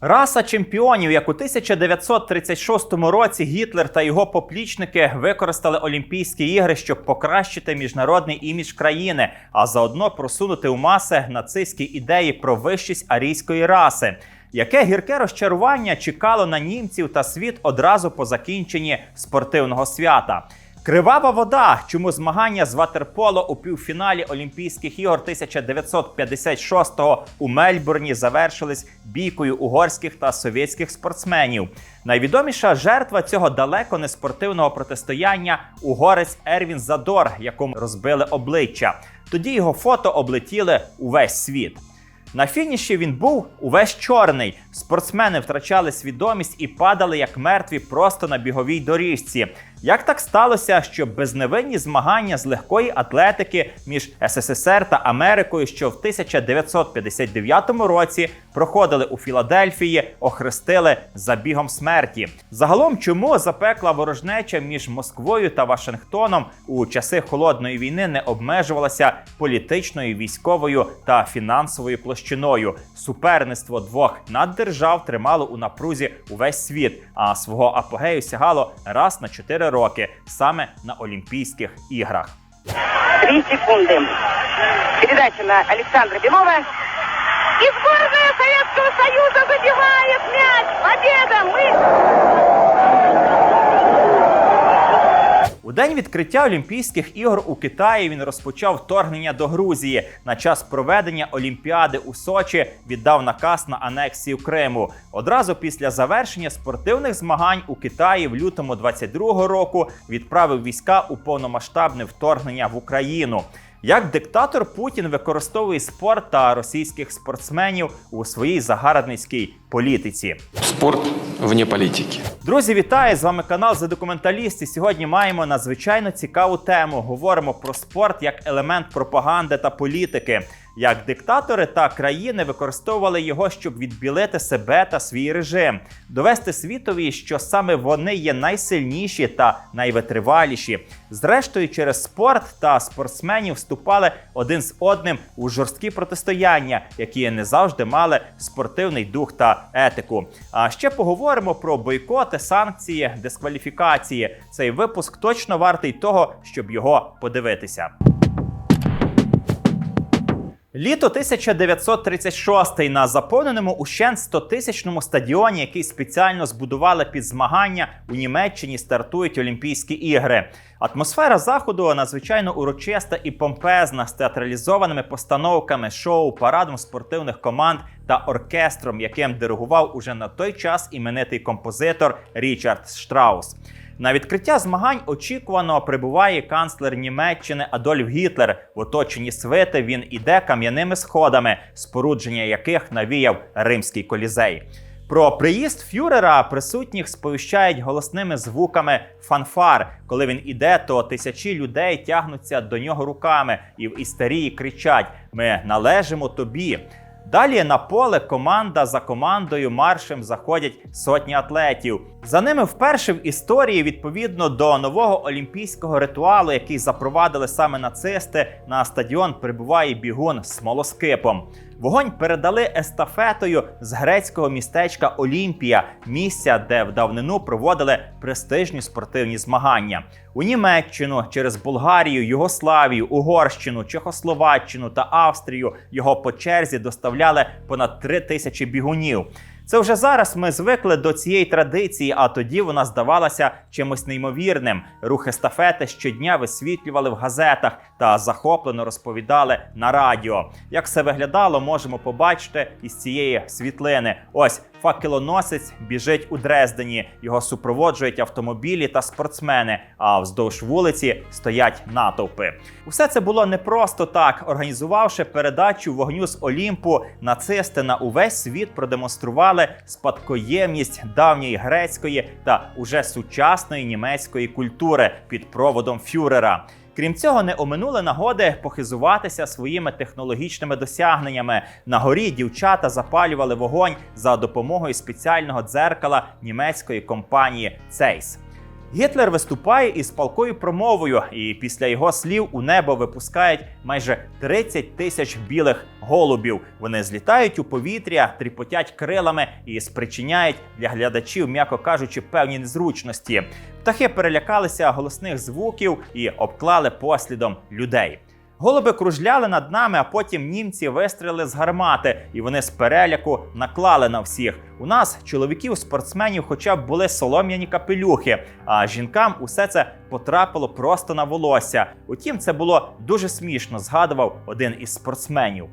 Раса чемпіонів, як у 1936 році Гітлер та його поплічники використали Олімпійські ігри, щоб покращити міжнародний імідж країни, а заодно просунути у маси нацистські ідеї про вищість арійської раси. Яке гірке розчарування чекало на німців та світ одразу по закінченні спортивного свята? Кривава вода, чому змагання з ватерполо у півфіналі Олімпійських ігор 1956-го у Мельбурні завершились бійкою угорських та совєтських спортсменів. Найвідоміша жертва цього далеко не спортивного протистояння угорець Ервін Задор, якому розбили обличчя. Тоді його фото облетіли увесь світ. На фініші він був увесь чорний. Спортсмени втрачали свідомість і падали як мертві просто на біговій доріжці. Як так сталося, що безневинні змагання з легкої атлетики між СССР та Америкою, що в 1959 році проходили у Філадельфії, охрестили забігом смерті? Загалом, чому запекла ворожнеча між Москвою та Вашингтоном у часи холодної війни не обмежувалася політичною, військовою та фінансовою площиною? Суперництво двох наддержав тримало у напрузі увесь світ, а свого апогею сягало раз на 4 роки, саме на Олімпійських іграх. Три секунды. Передача на Александра Білова. И сборная Советского Союза забивает мяч. Победа! Мы... У день відкриття Олімпійських ігор у Китаї він розпочав вторгнення до Грузії. На час проведення Олімпіади у Сочі віддав наказ на анексію Криму. Одразу після завершення спортивних змагань у Китаї в лютому 22-го року відправив війська у повномасштабне вторгнення в Україну. Як диктатор Путін використовує спорт та російських спортсменів у своїй загарбницькій політиці. Спорт вне політики. Друзі, вітаю! З вами канал «За документаліст». І сьогодні маємо надзвичайно цікаву тему. Говоримо про спорт як елемент пропаганди та політики. Як диктатори та країни використовували його, щоб відбілити себе та свій режим, довести світові, що саме вони є найсильніші та найвитриваліші. Зрештою, через спорт та спортсменів вступали один з одним у жорсткі протистояння, які не завжди мали спортивний дух та етику. А ще поговоримо про бойкоти, санкції, дискваліфікації. Цей випуск точно вартий того, щоб його подивитися. Літо 1936 на заповненому ущен 100-тисячному стадіоні, який спеціально збудували під змагання у Німеччині, стартують Олімпійські ігри. Атмосфера заходу надзвичайно урочиста і помпезна з театралізованими постановками, шоу, парадом спортивних команд та оркестром, яким диригував уже на той час іменитий композитор Річард Штраус. На відкриття змагань очікувано прибуває канцлер Німеччини Адольф Гітлер. В оточенні свити він іде кам'яними сходами, спорудження яких навіяв римський колізей. Про приїзд фюрера присутніх сповіщають голосними звуками фанфар. Коли він іде, то тисячі людей тягнуться до нього руками і в істерії кричать: Ми належимо тобі. Далі на поле команда за командою маршем заходять сотні атлетів. За ними вперше в історії, відповідно до нового олімпійського ритуалу, який запровадили саме нацисти, на стадіон прибуває бігун з смолоскипом. Вогонь передали естафетою з грецького містечка Олімпія, місця, де в давнину проводили престижні спортивні змагання. У Німеччину через Болгарію, Югославію, Угорщину, Чехословаччину та Австрію його по черзі доставляли понад три тисячі бігунів. Це вже зараз ми звикли до цієї традиції, а тоді вона здавалася чимось неймовірним. Рух естафети щодня висвітлювали в газетах та захоплено розповідали на радіо. Як все виглядало, можемо побачити із цієї світлини. Ось факелоносець біжить у Дрездені. Його супроводжують автомобілі та спортсмени. А вздовж вулиці стоять натовпи. Усе це було не просто так. Організувавши передачу вогню з Олімпу, нацисти на увесь світ продемонстрували спадкоємність давньої грецької та уже сучасної німецької культури під проводом фюрера. Крім цього, не оминули нагоди похизуватися своїми технологічними досягненнями. На горі дівчата запалювали вогонь за допомогою спеціального дзеркала німецької компанії Zeiss. Гітлер виступає із палкою промовою, і після його слів у небо випускають майже 30 тисяч білих голубів. Вони злітають у повітря, тріпотять крилами і спричиняють для глядачів, м'яко кажучи, певні незручності. Птахи перелякалися голосних звуків і обклали послідом людей. Голуби кружляли над нами, а потім німці вистріли з гармати, і вони з переляку наклали на всіх. У нас, чоловіків, спортсменів, хоча б були солом'яні капелюхи, а жінкам усе це потрапило просто на волосся. Утім, це було дуже смішно, згадував один із спортсменів.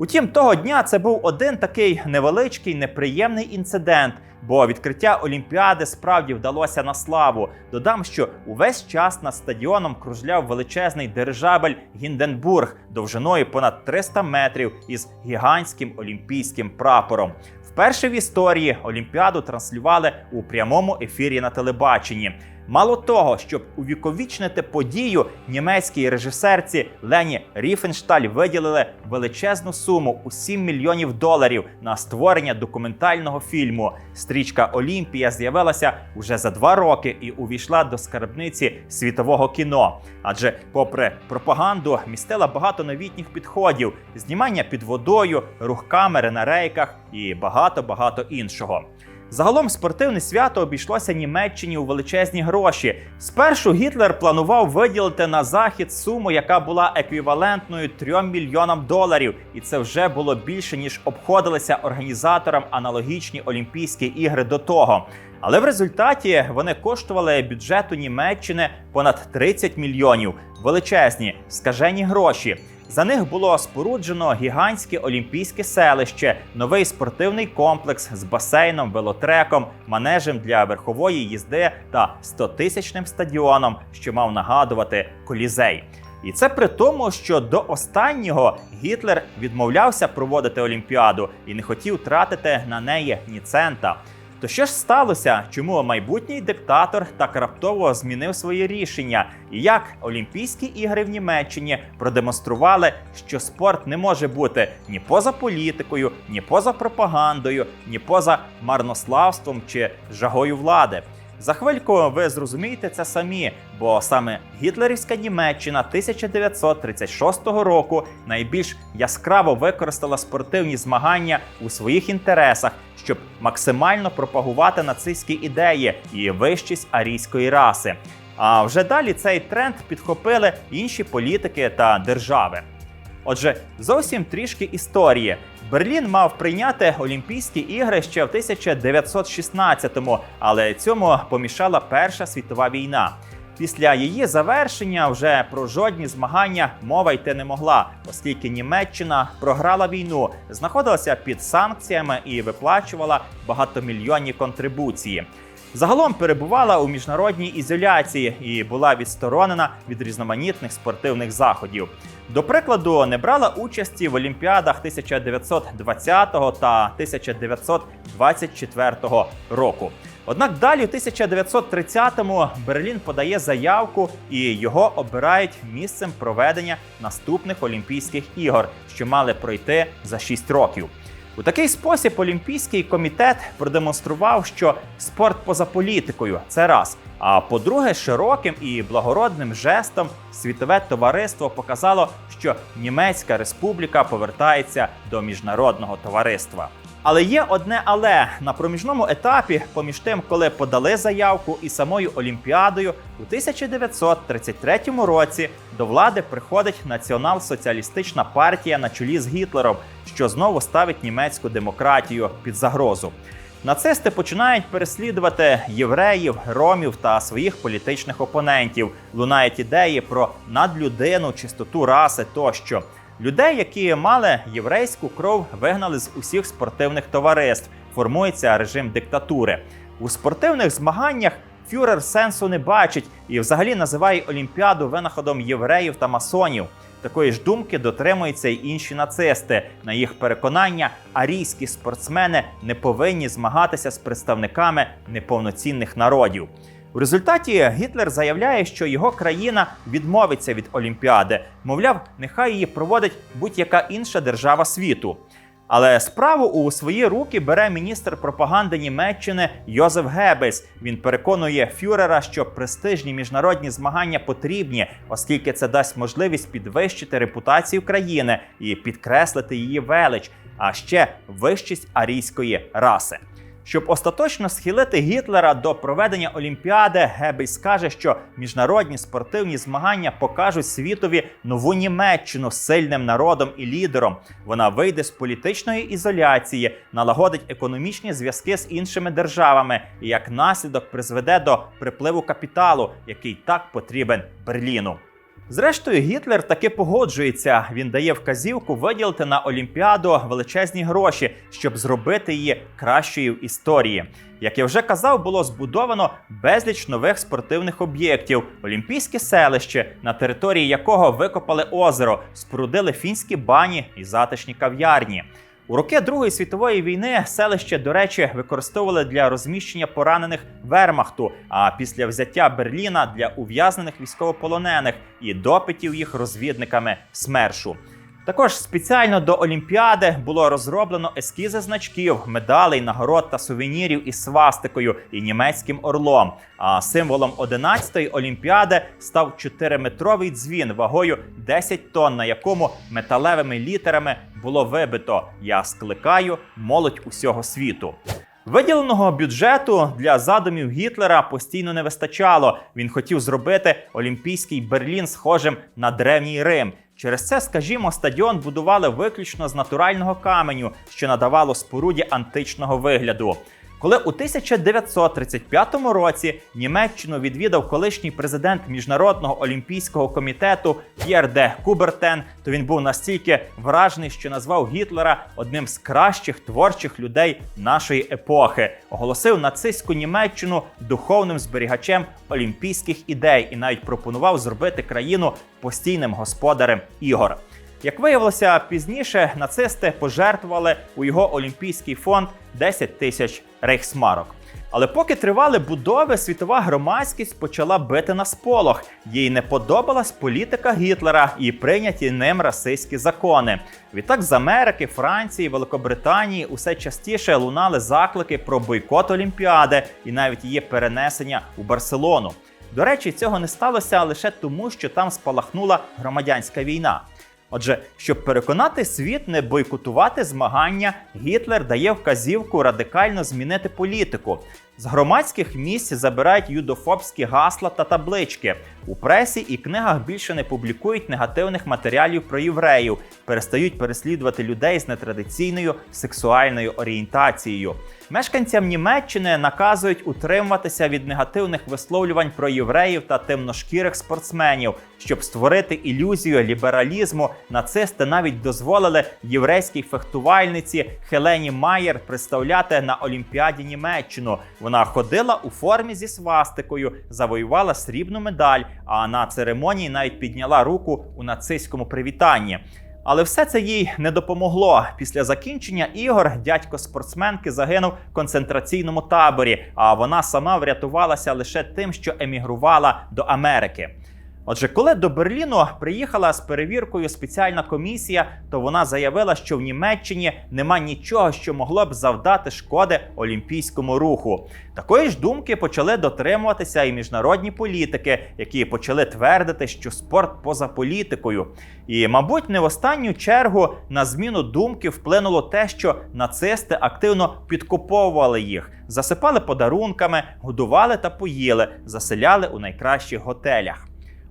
Утім, того дня це був один такий невеличкий неприємний інцидент, бо відкриття Олімпіади справді вдалося на славу. Додам, що увесь час над стадіоном кружляв величезний дирижабель Гінденбург довжиною понад 300 метрів із гігантським олімпійським прапором. Вперше в історії Олімпіаду транслювали у прямому ефірі на телебаченні. Мало того, щоб увіковічнити подію, німецькій режисерці Лені Ріфеншталь виділили величезну суму у 7 мільйонів доларів на створення документального фільму. Стрічка Олімпія з'явилася уже за два роки і увійшла до скарбниці світового кіно. Адже, попри пропаганду, містила багато новітніх підходів: знімання під водою, рух камери на рейках і багато багато іншого. Загалом спортивне свято обійшлося Німеччині у величезні гроші. Спершу Гітлер планував виділити на захід суму, яка була еквівалентною 3 мільйонам доларів, і це вже було більше ніж обходилися організаторам аналогічні Олімпійські ігри до того. Але в результаті вони коштували бюджету Німеччини понад 30 мільйонів. Величезні скажені гроші. За них було споруджено гігантське олімпійське селище, новий спортивний комплекс з басейном, велотреком, манежем для верхової їзди та 100-тисячним стадіоном, що мав нагадувати колізей. І це при тому, що до останнього Гітлер відмовлявся проводити Олімпіаду і не хотів тратити на неї ні цента. То що ж сталося? Чому майбутній диктатор так раптово змінив свої рішення? І як Олімпійські ігри в Німеччині продемонстрували, що спорт не може бути ні поза політикою, ні поза пропагандою, ні поза марнославством чи жагою влади? За хвильку ви зрозумієте це самі, бо саме гітлерівська Німеччина 1936 року найбільш яскраво використала спортивні змагання у своїх інтересах, щоб максимально пропагувати нацистські ідеї і вищість арійської раси. А вже далі цей тренд підхопили інші політики та держави. Отже, зовсім трішки історії. Берлін мав прийняти Олімпійські ігри ще в 1916-му, але цьому помішала Перша світова війна. Після її завершення вже про жодні змагання мова йти не могла, оскільки Німеччина програла війну, знаходилася під санкціями і виплачувала багатомільйонні контрибуції. Загалом перебувала у міжнародній ізоляції і була відсторонена від різноманітних спортивних заходів. До прикладу, не брала участі в Олімпіадах 1920 та 1924 року. Однак далі, у 1930-му, Берлін подає заявку і його обирають місцем проведення наступних Олімпійських ігор, що мали пройти за 6 років. У такий спосіб Олімпійський комітет продемонстрував, що спорт поза політикою це раз. А по-друге, широким і благородним жестом світове товариство показало, що Німецька республіка повертається до міжнародного товариства. Але є одне але на проміжному етапі, поміж тим, коли подали заявку і самою Олімпіадою, у 1933 році до влади приходить націонал-соціалістична партія на чолі з Гітлером, що знову ставить німецьку демократію під загрозу. Нацисти починають переслідувати євреїв, ромів та своїх політичних опонентів. Лунають ідеї про надлюдину, чистоту раси тощо. Людей, які мали єврейську кров, вигнали з усіх спортивних товариств. Формується режим диктатури. У спортивних змаганнях фюрер сенсу не бачить і взагалі називає Олімпіаду винаходом євреїв та масонів. Такої ж думки дотримуються й інші нацисти. На їх переконання, арійські спортсмени не повинні змагатися з представниками неповноцінних народів. У результаті Гітлер заявляє, що його країна відмовиться від Олімпіади. Мовляв, нехай її проводить будь-яка інша держава світу. Але справу у свої руки бере міністр пропаганди Німеччини Йозеф Геббельс. Він переконує фюрера, що престижні міжнародні змагання потрібні, оскільки це дасть можливість підвищити репутацію країни і підкреслити її велич, а ще вищість арійської раси. Щоб остаточно схилити Гітлера до проведення Олімпіади, Геббельс каже, що міжнародні спортивні змагання покажуть світові нову Німеччину сильним народом і лідером. Вона вийде з політичної ізоляції, налагодить економічні зв'язки з іншими державами і як наслідок призведе до припливу капіталу, який так потрібен Берліну. Зрештою, Гітлер таки погоджується. Він дає вказівку виділити на Олімпіаду величезні гроші, щоб зробити її кращою в історії. Як я вже казав, було збудовано безліч нових спортивних об'єктів, олімпійське селище, на території якого викопали озеро, спорудили фінські бані і затишні кав'ярні. У роки Другої світової війни селище, до речі, використовували для розміщення поранених Вермахту, а після взяття Берліна для ув'язнених військовополонених і допитів їх розвідниками СМЕРШу. Також спеціально до Олімпіади було розроблено ескізи значків, медалей, нагород та сувенірів із свастикою і німецьким орлом. А символом 11-ї Олімпіади став 4-метровий дзвін вагою 10 тонн, на якому металевими літерами було вибито Я скликаю молодь усього світу. Виділеного бюджету для задумів Гітлера постійно не вистачало. Він хотів зробити Олімпійський Берлін схожим на древній Рим. Через це, скажімо, стадіон будували виключно з натурального каменю, що надавало споруді античного вигляду. Коли у 1935 році Німеччину відвідав колишній президент Міжнародного олімпійського комітету П'єр де Кубертен, то він був настільки вражений, що назвав Гітлера одним з кращих творчих людей нашої епохи, оголосив нацистську Німеччину духовним зберігачем олімпійських ідей і навіть пропонував зробити країну постійним господарем ігор. Як виявилося пізніше, нацисти пожертвували у його олімпійський фонд 10 тисяч рейхсмарок. Але поки тривали будови, світова громадськість почала бити на сполох. Їй не подобалась політика Гітлера і прийняті ним расистські закони. Відтак з Америки, Франції, Великобританії усе частіше лунали заклики про бойкот Олімпіади і навіть її перенесення у Барселону. До речі, цього не сталося лише тому, що там спалахнула громадянська війна. Отже, щоб переконати світ не бойкотувати змагання, Гітлер дає вказівку радикально змінити політику. З громадських місць забирають юдофобські гасла та таблички. У пресі і книгах більше не публікують негативних матеріалів про євреїв, перестають переслідувати людей з нетрадиційною сексуальною орієнтацією. Мешканцям Німеччини наказують утримуватися від негативних висловлювань про євреїв та темношкірих спортсменів, щоб створити ілюзію лібералізму. Нацисти навіть дозволили єврейській фехтувальниці Хелені Майєр представляти на Олімпіаді Німеччину. Вона ходила у формі зі свастикою, завоювала срібну медаль, а на церемонії навіть підняла руку у нацистському привітанні. Але все це їй не допомогло. Після закінчення ігор дядько спортсменки загинув в концентраційному таборі, а вона сама врятувалася лише тим, що емігрувала до Америки. Отже, коли до Берліну приїхала з перевіркою спеціальна комісія, то вона заявила, що в Німеччині нема нічого, що могло б завдати шкоди олімпійському руху. Такої ж думки почали дотримуватися і міжнародні політики, які почали твердити, що спорт поза політикою. І, мабуть, не в останню чергу на зміну думки вплинуло те, що нацисти активно підкуповували їх, засипали подарунками, годували та поїли, заселяли у найкращих готелях.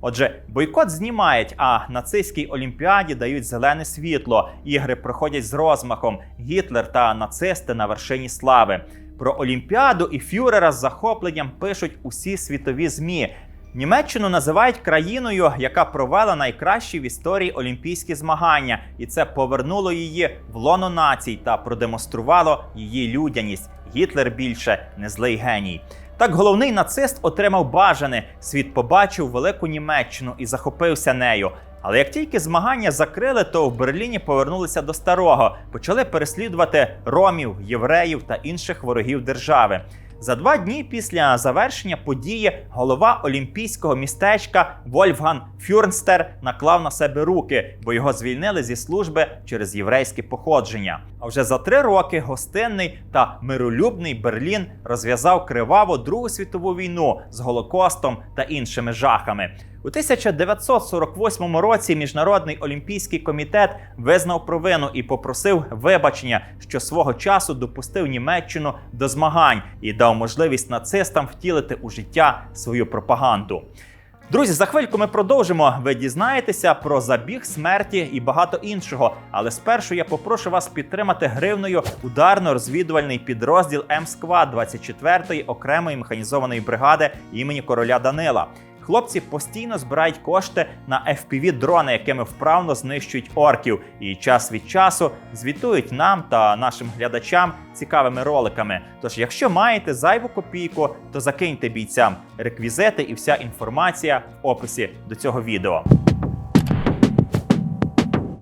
Отже, бойкот знімають, а нацистській олімпіаді дають зелене світло. Ігри проходять з розмахом. Гітлер та нацисти на вершині слави. Про Олімпіаду і Фюрера з захопленням пишуть усі світові змі. Німеччину називають країною, яка провела найкращі в історії олімпійські змагання, і це повернуло її в лоно націй та продемонструвало її людяність. Гітлер більше не злий геній. Так головний нацист отримав бажане. Світ побачив велику Німеччину і захопився нею. Але як тільки змагання закрили, то в Берліні повернулися до старого, почали переслідувати ромів, євреїв та інших ворогів держави. За два дні після завершення події голова олімпійського містечка Вольфган Фюрнстер наклав на себе руки, бо його звільнили зі служби через єврейське походження. А вже за три роки гостинний та миролюбний Берлін розв'язав криваву Другу світову війну з Голокостом та іншими жахами. У 1948 році Міжнародний олімпійський комітет визнав провину і попросив вибачення, що свого часу допустив Німеччину до змагань і дав можливість нацистам втілити у життя свою пропаганду. Друзі, за хвильку ми продовжимо. Ви дізнаєтеся про забіг смерті і багато іншого. Але спершу я попрошу вас підтримати гривною ударно-розвідувальний підрозділ М-Сквад 24-ї окремої механізованої бригади імені короля Данила. Хлопці постійно збирають кошти на fpv дрони, якими вправно знищують орків, і час від часу звітують нам та нашим глядачам цікавими роликами. Тож, якщо маєте зайву копійку, то закиньте бійцям реквізити і вся інформація в описі до цього відео.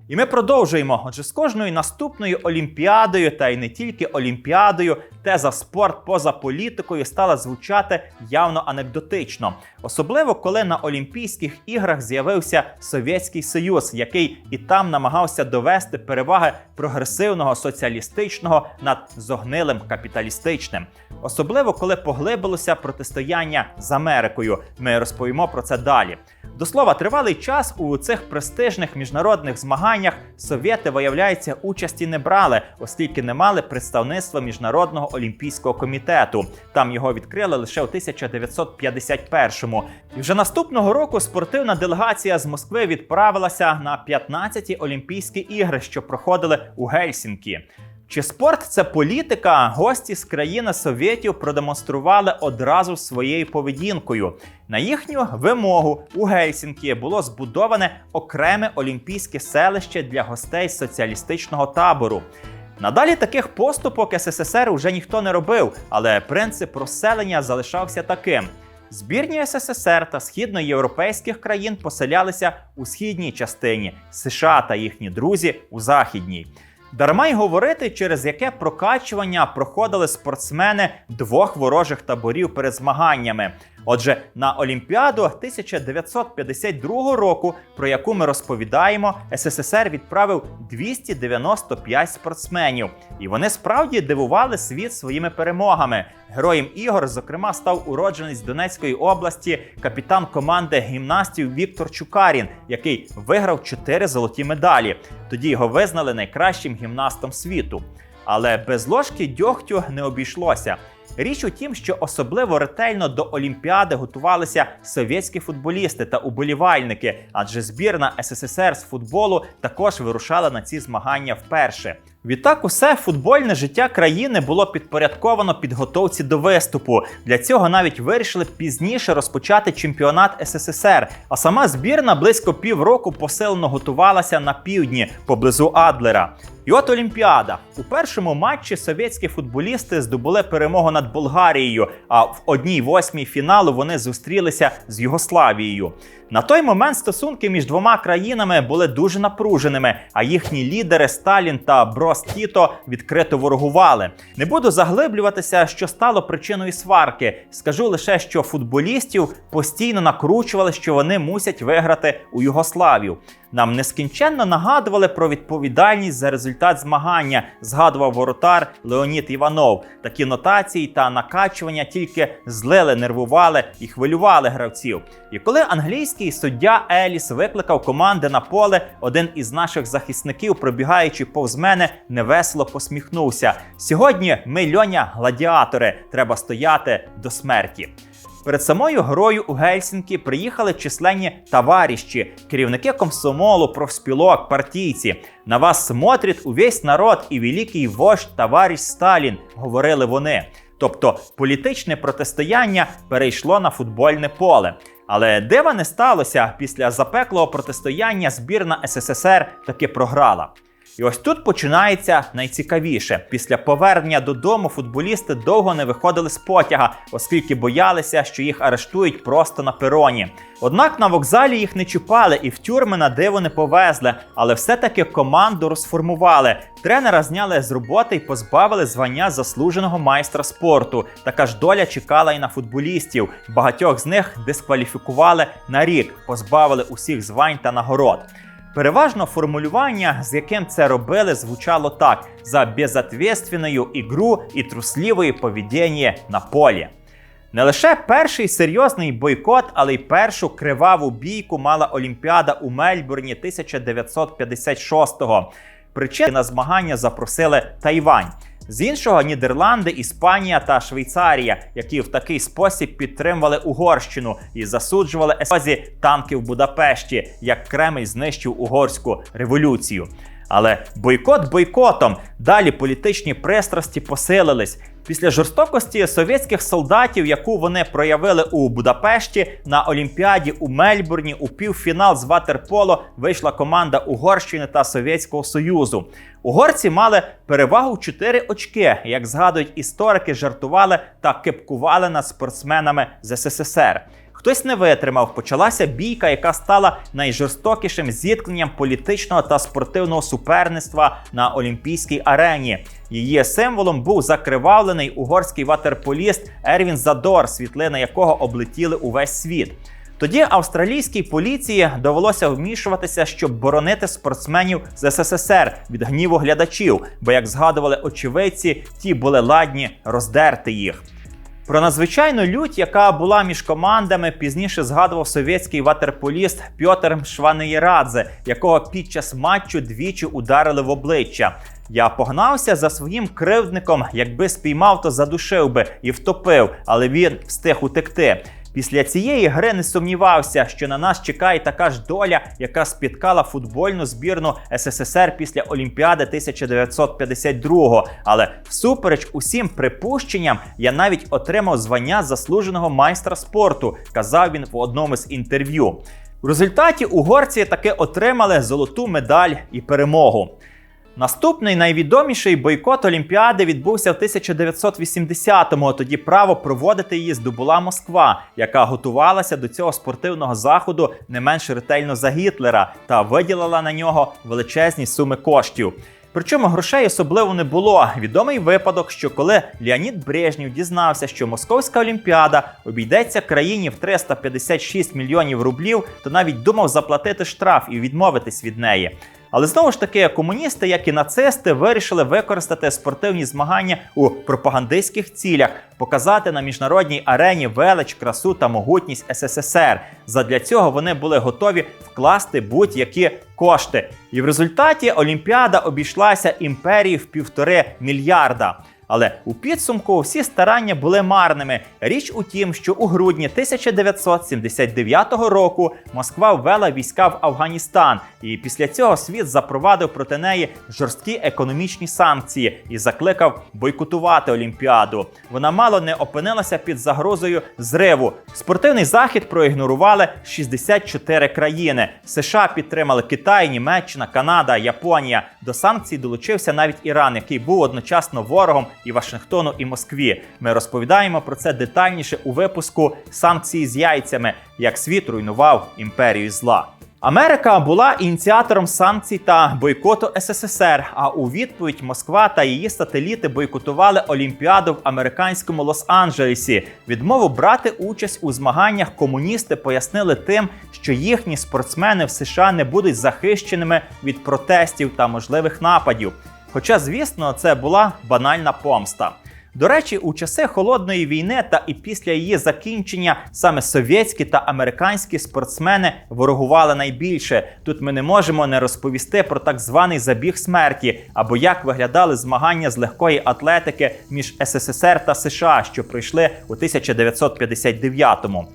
І ми продовжуємо. Отже, з кожною наступною олімпіадою, та й не тільки олімпіадою, теза спорт поза політикою стала звучати явно анекдотично, особливо коли на Олімпійських іграх з'явився Совєтський Союз, який і там намагався довести переваги прогресивного соціалістичного над зогнилим капіталістичним. Особливо коли поглибилося протистояння з Америкою. Ми розповімо про це далі. До слова, тривалий час у цих престижних міжнародних змаганнях совєти, виявляється, участі не брали, оскільки не мали представництва міжнародного олімпійського комітету. Там його відкрили лише у 1951-му. І вже наступного року спортивна делегація з Москви відправилася на 15-ті Олімпійські ігри, що проходили у Гельсінкі. Чи спорт це політика? Гості з країни Совєтів продемонстрували одразу своєю поведінкою. На їхню вимогу у Гельсінкі було збудоване окреме олімпійське селище для гостей соціалістичного табору. Надалі таких поступок СССР уже ніхто не робив, але принцип розселення залишався таким. Збірні СССР та східноєвропейських країн поселялися у східній частині, США та їхні друзі у західній. Дарма й говорити, через яке прокачування проходили спортсмени двох ворожих таборів перед змаганнями. Отже, на Олімпіаду 1952 року, про яку ми розповідаємо, СССР відправив 295 спортсменів, і вони справді дивували світ своїми перемогами. Героєм ігор, зокрема, став уродженець Донецької області, капітан команди гімнастів Віктор Чукарін, який виграв 4 золоті медалі. Тоді його визнали найкращим гімнастом світу. Але без ложки дьогтю не обійшлося. Річ у тім, що особливо ретельно до Олімпіади готувалися совєтські футболісти та уболівальники, адже збірна СССР з футболу також вирушала на ці змагання вперше. Відтак, усе футбольне життя країни було підпорядковано підготовці до виступу. Для цього навіть вирішили пізніше розпочати чемпіонат СССР. А сама збірна близько півроку посилено готувалася на півдні поблизу Адлера. І от Олімпіада. У першому матчі совєтські футболісти здобули перемогу над Болгарією, а в одній восьмій фіналу вони зустрілися з Югославією. На той момент стосунки між двома країнами були дуже напруженими, а їхні лідери Сталін та Брос Тіто відкрито ворогували. Не буду заглиблюватися, що стало причиною сварки. Скажу лише, що футболістів постійно накручували, що вони мусять виграти у Югославію. Нам нескінченно нагадували про відповідальність за результат змагання, згадував воротар Леонід Іванов. Такі нотації та накачування тільки злили, нервували і хвилювали гравців. І коли англійський суддя Еліс викликав команди на поле, один із наших захисників, пробігаючи повз мене, невесело посміхнувся. Сьогодні ми льоня гладіатори, треба стояти до смерті. Перед самою грою у Гельсінкі приїхали численні товариші, керівники комсомолу, профспілок, партійці. На вас смотрить увесь народ і великий вождь товариш Сталін, говорили вони. Тобто політичне протистояння перейшло на футбольне поле. Але дива не сталося після запеклого протистояння збірна СССР таки програла. І ось тут починається найцікавіше. Після повернення додому футболісти довго не виходили з потяга, оскільки боялися, що їх арештують просто на пероні. Однак на вокзалі їх не чіпали і в тюрми на диво не повезли, але все-таки команду розформували. Тренера зняли з роботи і позбавили звання заслуженого майстра спорту. Така ж доля чекала і на футболістів. Багатьох з них дискваліфікували на рік, позбавили усіх звань та нагород. Переважно формулювання, з яким це робили, звучало так: за безответственную ігру і трусливе поведіння на полі. Не лише перший серйозний бойкот, але й першу криваву бійку мала Олімпіада у Мельбурні 1956-го. Причини на змагання запросили Тайвань. З іншого Нідерланди, Іспанія та Швейцарія, які в такий спосіб підтримували Угорщину і засуджували есозі танки в Будапешті, як Кремль знищив угорську революцію. Але бойкот бойкотом далі політичні пристрасті посилились. Після жорстокості совєтських солдатів, яку вони проявили у Будапешті на Олімпіаді у Мельбурні, у півфінал з ватерполо вийшла команда Угорщини та Совєтського Союзу. Угорці мали перевагу в 4 очки, як згадують історики, жартували та кепкували над спортсменами з СССР. Хтось не витримав, почалася бійка, яка стала найжорстокішим зіткненням політичного та спортивного суперництва на Олімпійській арені. Її символом був закривавлений угорський ватерполіст Ервін Задор, світлини якого облетіли увесь світ. Тоді австралійській поліції довелося вмішуватися, щоб боронити спортсменів з СССР від гніву глядачів, бо, як згадували очевидці, ті були ладні роздерти їх. Про надзвичайну лють, яка була між командами, пізніше згадував совєтський ватерполіст Пьотер Шванеєрадзе, якого під час матчу двічі ударили в обличчя. Я погнався за своїм кривдником, якби спіймав, то задушив би і втопив, але він встиг утекти. Після цієї гри не сумнівався, що на нас чекає така ж доля, яка спіткала футбольну збірну СССР після Олімпіади 1952-го. Але всупереч усім припущенням, я навіть отримав звання заслуженого майстра спорту, казав він в одному з інтерв'ю. В результаті угорці таки отримали золоту медаль і перемогу. Наступний найвідоміший бойкот Олімпіади відбувся в 1980-му. Тоді право проводити її здобула Москва, яка готувалася до цього спортивного заходу не менш ретельно за Гітлера та виділила на нього величезні суми коштів. Причому грошей особливо не було. Відомий випадок, що коли Леонід Брежнєв дізнався, що Московська Олімпіада обійдеться країні в 356 мільйонів рублів, то навіть думав заплатити штраф і відмовитись від неї. Але знову ж таки, комуністи, як і нацисти, вирішили використати спортивні змагання у пропагандистських цілях, показати на міжнародній арені велич, красу та могутність СССР. Задля цього вони були готові вкласти будь-які кошти. І в результаті Олімпіада обійшлася імперії в півтори мільярда. Але у підсумку всі старання були марними. Річ у тім, що у грудні 1979 року Москва ввела війська в Афганістан, і після цього світ запровадив проти неї жорсткі економічні санкції і закликав бойкотувати Олімпіаду. Вона мало не опинилася під загрозою зриву. Спортивний захід проігнорували 64 країни. США підтримали Китай, Німеччина, Канада, Японія. До санкцій долучився навіть Іран, який був одночасно ворогом і Вашингтону, і Москві. Ми розповідаємо про це детальніше у випуску санкції з яйцями, як світ руйнував імперію зла. Америка була ініціатором санкцій та бойкоту СССР. А у відповідь Москва та її сателіти бойкотували Олімпіаду в американському Лос-Анджелесі. Відмову брати участь у змаганнях комуністи пояснили тим, що їхні спортсмени в США не будуть захищеними від протестів та можливих нападів. Хоча, звісно, це була банальна помста. До речі, у часи холодної війни та і після її закінчення саме совєтські та американські спортсмени ворогували найбільше. Тут ми не можемо не розповісти про так званий забіг смерті або як виглядали змагання з легкої атлетики між СССР та США, що пройшли у 1959-му.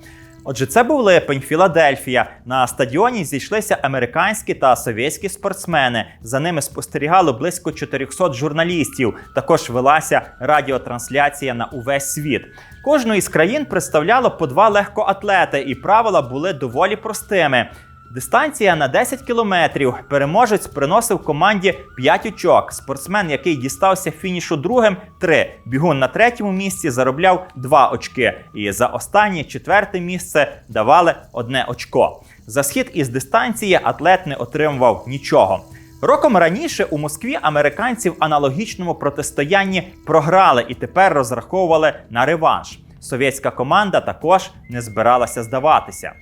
Отже, це був липень, Філадельфія. На стадіоні зійшлися американські та совєтські спортсмени. За ними спостерігало близько 400 журналістів. Також велася радіотрансляція на увесь світ. Кожну із країн представляло по два легкоатлети, і правила були доволі простими. Дистанція на 10 кілометрів. Переможець приносив команді 5 очок. Спортсмен, який дістався фінішу другим, 3. Бігун на третьому місці заробляв 2 очки. І за останнє четверте місце давали одне очко. За схід із дистанції атлет не отримував нічого. Роком раніше у Москві американці в аналогічному протистоянні програли і тепер розраховували на реванш. Совєтська команда також не збиралася здаватися.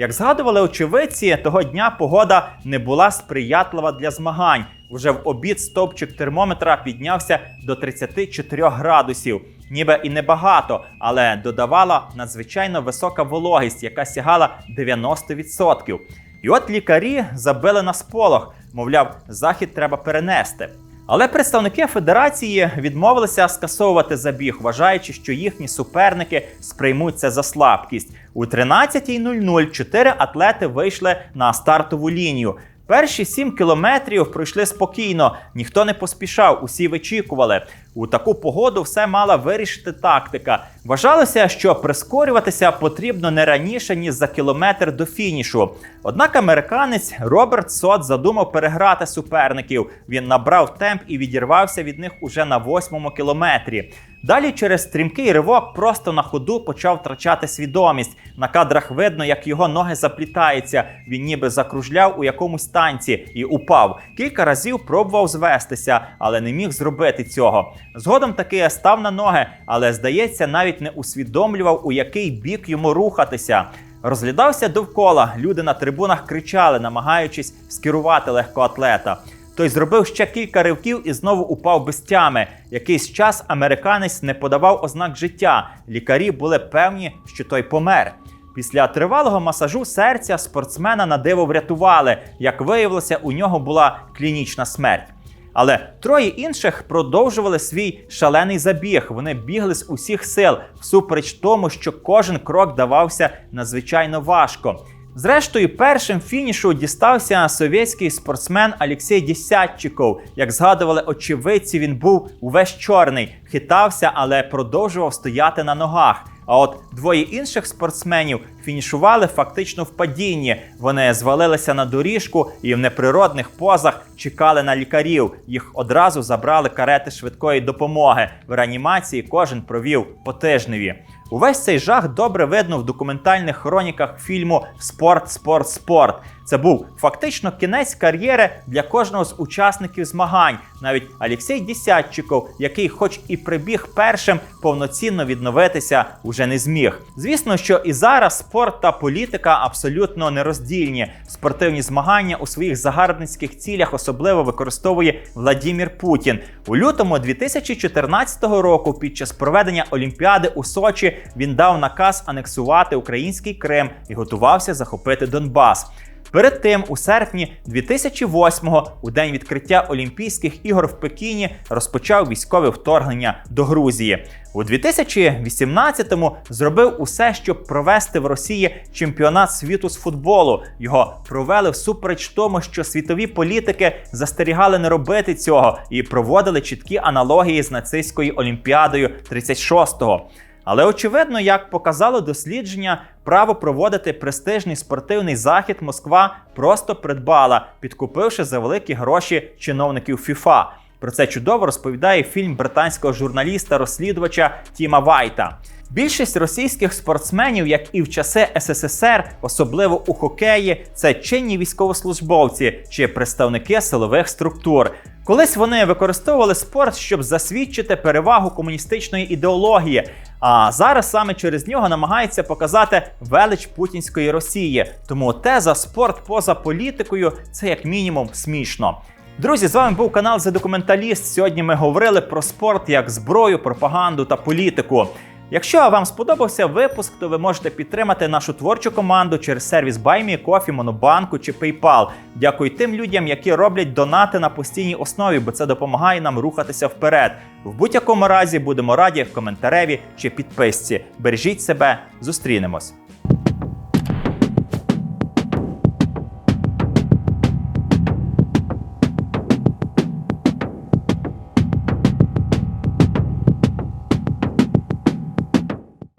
Як згадували очевидці, того дня погода не була сприятлива для змагань. Уже в обід стовпчик термометра піднявся до 34 градусів. Ніби і небагато, але додавала надзвичайно висока вологість, яка сягала 90%. І от лікарі забили на сполох, мовляв, захід треба перенести. Але представники федерації відмовилися скасовувати забіг, вважаючи, що їхні суперники сприймуть це за слабкість. У 13.00 чотири атлети вийшли на стартову лінію. Перші сім кілометрів пройшли спокійно, ніхто не поспішав, усі вичікували. У таку погоду все мала вирішити тактика. Вважалося, що прискорюватися потрібно не раніше, ніж за кілометр до фінішу. Однак американець Роберт Сот задумав переграти суперників. Він набрав темп і відірвався від них уже на восьмому кілометрі. Далі через стрімкий ривок просто на ходу почав втрачати свідомість. На кадрах видно, як його ноги заплітаються. Він ніби закружляв у якомусь танці і упав. Кілька разів пробував звестися, але не міг зробити цього. Згодом таки став на ноги, але здається, навіть не усвідомлював, у який бік йому рухатися. Розглядався довкола. Люди на трибунах кричали, намагаючись скерувати легкоатлета. Той зробив ще кілька ривків і знову упав без тями. Якийсь час американець не подавав ознак життя. Лікарі були певні, що той помер. Після тривалого масажу серця спортсмена на диво врятували. Як виявилося, у нього була клінічна смерть. Але троє інших продовжували свій шалений забіг. Вони бігли з усіх сил, всупереч тому, що кожен крок давався надзвичайно важко. Зрештою, першим фінішу дістався совєтський спортсмен Олексій Десятчиков. Як згадували очевидці, він був увесь чорний, хитався, але продовжував стояти на ногах. А от двоє інших спортсменів фінішували фактично в падінні. Вони звалилися на доріжку і в неприродних позах чекали на лікарів. Їх одразу забрали карети швидкої допомоги. В реанімації кожен провів по тижневі. Увесь цей жах добре видно в документальних хроніках фільму Спорт, спорт, спорт. Це був фактично кінець кар'єри для кожного з учасників змагань. Навіть Олексій Десятчиков, який, хоч і прибіг першим, повноцінно відновитися уже не зміг. Звісно, що і зараз спорт та політика абсолютно нероздільні. Спортивні змагання у своїх загарбницьких цілях особливо використовує Владімір Путін. У лютому 2014 року, під час проведення Олімпіади у Сочі, він дав наказ анексувати український Крим і готувався захопити Донбас. Перед тим, у серпні 2008-го, у день відкриття Олімпійських ігор в Пекіні, розпочав військове вторгнення до Грузії. У 2018-му зробив усе, щоб провести в Росії чемпіонат світу з футболу. Його провели всупереч тому, що світові політики застерігали не робити цього і проводили чіткі аналогії з нацистською олімпіадою 36-го. Але очевидно, як показало дослідження, право проводити престижний спортивний захід Москва просто придбала, підкупивши за великі гроші чиновників ФІФА. Про це чудово розповідає фільм британського журналіста-розслідувача Тіма Вайта. Більшість російських спортсменів, як і в часи СССР, особливо у хокеї, це чинні військовослужбовці чи представники силових структур. Колись вони використовували спорт, щоб засвідчити перевагу комуністичної ідеології. А зараз саме через нього намагаються показати велич путінської Росії. Тому теза спорт поза політикою це як мінімум смішно. Друзі, з вами був канал The Документаліст. Сьогодні ми говорили про спорт як зброю, пропаганду та політику. Якщо вам сподобався випуск, то ви можете підтримати нашу творчу команду через сервіс BuyMeCoffee, Монобанку чи PayPal. Дякую тим людям, які роблять донати на постійній основі, бо це допомагає нам рухатися вперед. В будь-якому разі будемо раді коментареві чи підписці. Бережіть себе, зустрінемось.